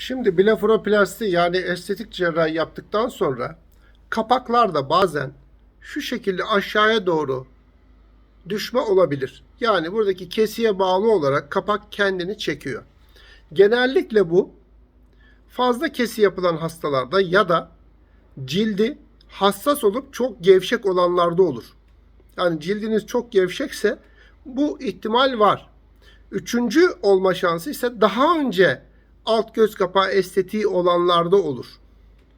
Şimdi blefaroplasti yani estetik cerrahi yaptıktan sonra kapaklarda bazen şu şekilde aşağıya doğru düşme olabilir. Yani buradaki kesiye bağlı olarak kapak kendini çekiyor. Genellikle bu fazla kesi yapılan hastalarda ya da cildi hassas olup çok gevşek olanlarda olur. Yani cildiniz çok gevşekse bu ihtimal var. Üçüncü olma şansı ise daha önce alt göz kapağı estetiği olanlarda olur.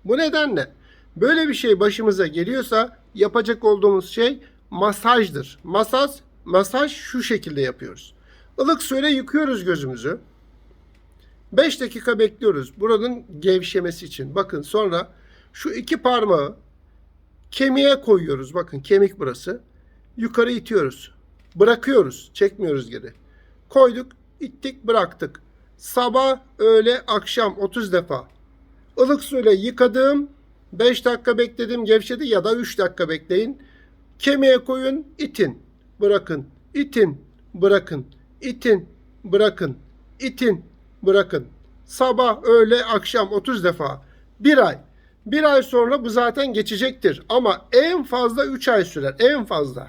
Bu nedenle böyle bir şey başımıza geliyorsa yapacak olduğumuz şey masajdır. Masaj, masaj şu şekilde yapıyoruz. Ilık suyla yıkıyoruz gözümüzü. 5 dakika bekliyoruz buranın gevşemesi için. Bakın sonra şu iki parmağı kemiğe koyuyoruz. Bakın kemik burası. Yukarı itiyoruz. Bırakıyoruz. Çekmiyoruz geri. Koyduk, ittik, bıraktık. Sabah, öğle, akşam 30 defa. Ilık suyla yıkadım. 5 dakika bekledim gevşedi ya da 3 dakika bekleyin. Kemiğe koyun, itin, bırakın, itin, bırakın, itin, bırakın, itin, bırakın. Sabah, öğle, akşam 30 defa. Bir ay. Bir ay sonra bu zaten geçecektir. Ama en fazla 3 ay sürer. En fazla.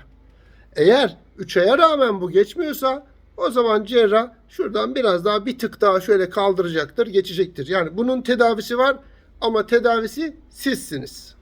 Eğer 3 aya rağmen bu geçmiyorsa o zaman cerrah şuradan biraz daha bir tık daha şöyle kaldıracaktır, geçecektir. Yani bunun tedavisi var ama tedavisi sizsiniz.